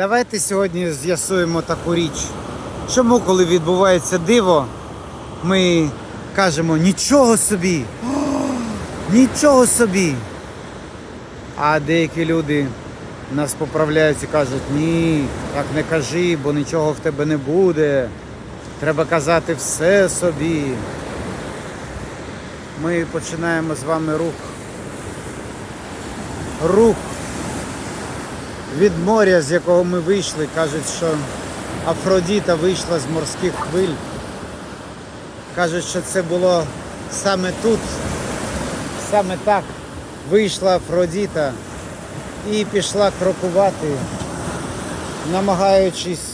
Давайте сьогодні з'ясуємо таку річ. Чому, коли відбувається диво, ми кажемо нічого собі, нічого собі. А деякі люди нас поправляють і кажуть, ні, так не кажи, бо нічого в тебе не буде. Треба казати все собі. Ми починаємо з вами рух. Рух від моря, з якого ми вийшли, кажуть, що Афродіта вийшла з морських хвиль. Кажуть, що це було саме тут, саме так вийшла Афродіта і пішла крокувати, намагаючись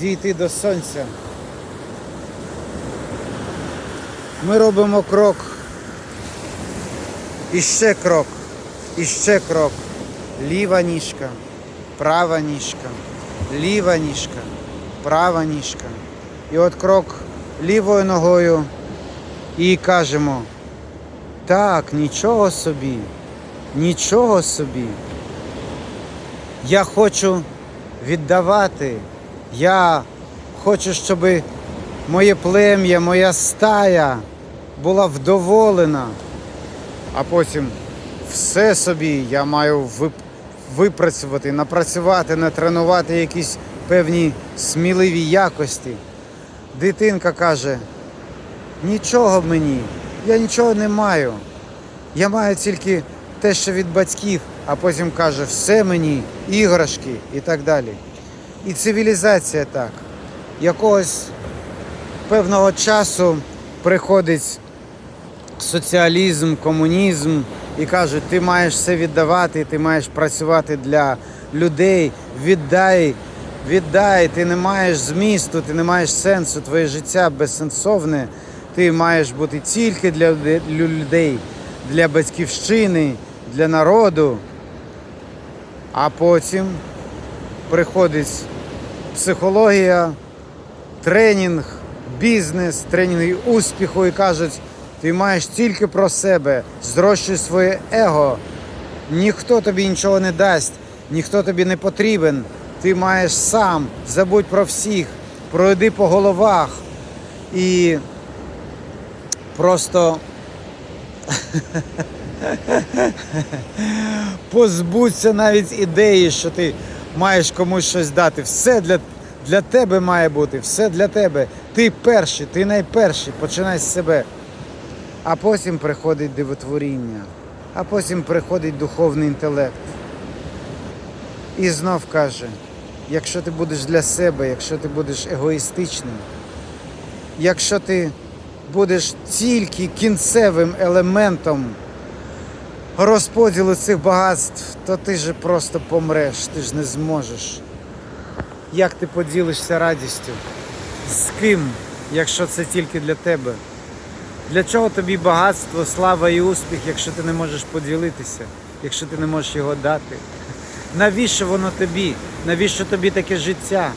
дійти до сонця. Ми робимо крок, і ще крок, і ще крок. Ліва ніжка, права ніжка, ліва ніжка, права ніжка. І от крок лівою ногою і кажемо, так, нічого собі, нічого собі. Я хочу віддавати. Я хочу, щоб моє плем'я, моя стая була вдоволена. А потім все собі я маю вип- випрацювати, напрацювати, натренувати якісь певні сміливі якості. Дитинка каже: нічого мені, я нічого не маю. Я маю тільки те, що від батьків, а потім каже, все мені, іграшки і так далі. І цивілізація так. Якогось певного часу приходить соціалізм, комунізм і кажуть, ти маєш все віддавати, ти маєш працювати для людей, віддай, віддай, ти не маєш змісту, ти не маєш сенсу, твоє життя безсенсовне, ти маєш бути тільки для людей, для батьківщини, для народу. А потім приходить психологія, тренінг, бізнес, тренінги успіху і кажуть, ти маєш тільки про себе, зрощуй своє его. Ніхто тобі нічого не дасть, ніхто тобі не потрібен. Ти маєш сам, забудь про всіх, пройди по головах і просто позбудься навіть ідеї, що ти маєш комусь щось дати. Все для, для тебе має бути, все для тебе. Ти перший, ти найперший, починай з себе. А потім приходить дивотворіння, а потім приходить духовний інтелект. І знов каже: якщо ти будеш для себе, якщо ти будеш егоїстичним, якщо ти будеш тільки кінцевим елементом розподілу цих багатств, то ти ж просто помреш, ти ж не зможеш. Як ти поділишся радістю? З ким, якщо це тільки для тебе? Для чого тобі багатство, слава і успіх, якщо ти не можеш поділитися, якщо ти не можеш його дати? Навіщо воно тобі? Навіщо тобі таке життя?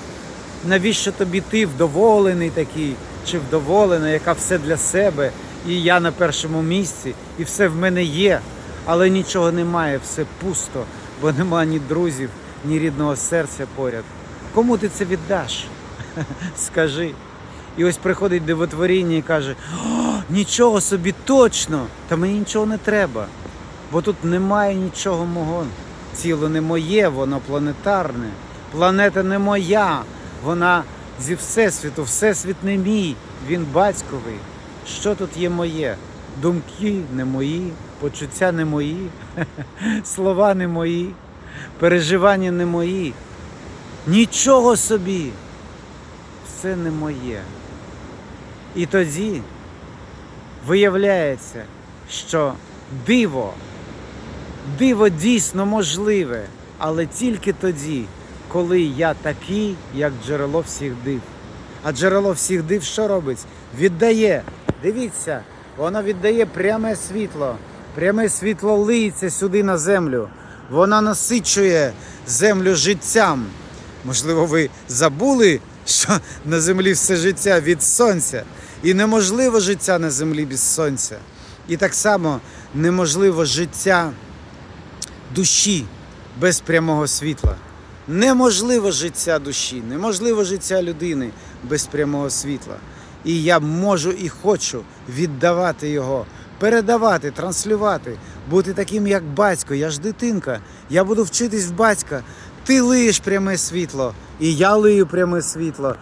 Навіщо тобі ти вдоволений такий, чи вдоволена, яка все для себе, і я на першому місці, і все в мене є, але нічого немає, все пусто, бо нема ні друзів, ні рідного серця поряд. Кому ти це віддаш? Скажи. І ось приходить дивотворіння і каже: нічого собі точно, та мені нічого не треба. Бо тут немає нічого мого. Тіло не моє, воно планетарне. Планета не моя, вона зі Всесвіту, Всесвіт не мій, він батьковий. Що тут є моє? Думки не мої, почуття не мої, слова не мої, переживання не мої. Нічого собі. Все не моє. І тоді виявляється, що диво, диво дійсно можливе, але тільки тоді, коли я такий, як джерело всіх див. А джерело всіх див що робить? Віддає. Дивіться, воно віддає пряме світло. Пряме світло лиється сюди на землю. Вона насичує землю життям. Можливо, ви забули, що на землі все життя від сонця. І неможливо життя на землі без сонця. І так само неможливо життя душі без прямого світла. Неможливо життя душі, неможливо життя людини без прямого світла. І я можу і хочу віддавати його, передавати, транслювати, бути таким, як батько. Я ж дитинка. Я буду вчитись в батька. Ти лиєш пряме світло, і я лию пряме світло.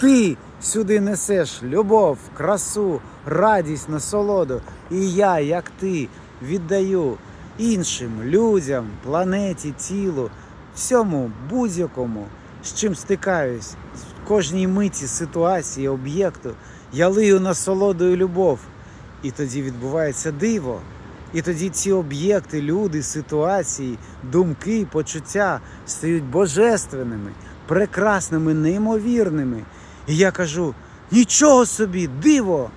Ти сюди несеш любов, красу, радість, насолоду. І я, як ти, віддаю іншим людям, планеті, тілу, всьому, будь-якому, з чим стикаюсь, в кожній миті, ситуації, об'єкту. Я лию насолоду і любов. І тоді відбувається диво. І тоді ці об'єкти, люди, ситуації, думки, почуття стають божественними, прекрасними, неймовірними. І я кажу: нічого собі, диво!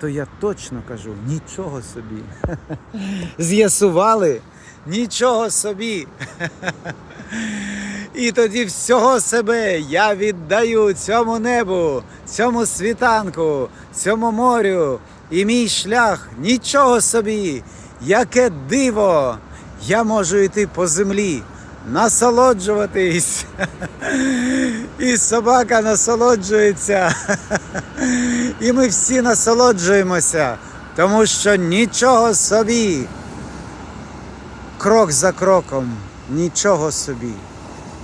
То я точно кажу, нічого собі. З'ясували? Нічого собі. І тоді всього себе я віддаю цьому небу, цьому світанку, цьому морю. І мій шлях нічого собі, яке диво! Я можу йти по землі, насолоджуватись. І собака насолоджується. І ми всі насолоджуємося, тому що нічого собі. Крок за кроком, нічого собі.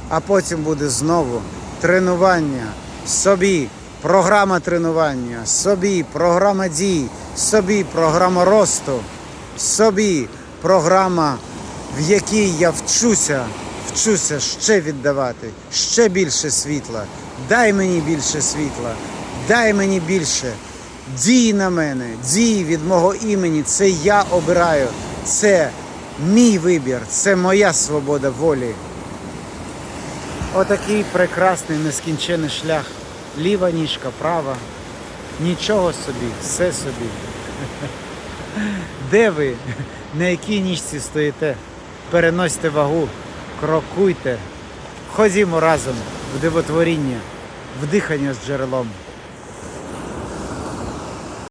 А потім буде знову тренування собі, програма тренування, собі, програма дій, собі, програма росту, собі, програма, в якій я вчуся, вчуся ще віддавати, ще більше світла. Дай мені більше світла, дай мені більше. Дій на мене, дій від мого імені. Це я обираю. Це мій вибір, це моя свобода волі. Отакий прекрасний нескінчений шлях. Ліва ніжка, права. Нічого собі, все собі. Де ви? На якій ніжці стоїте? Переносьте вагу, крокуйте. Ходімо разом в дивотворіння, в дихання з джерелом.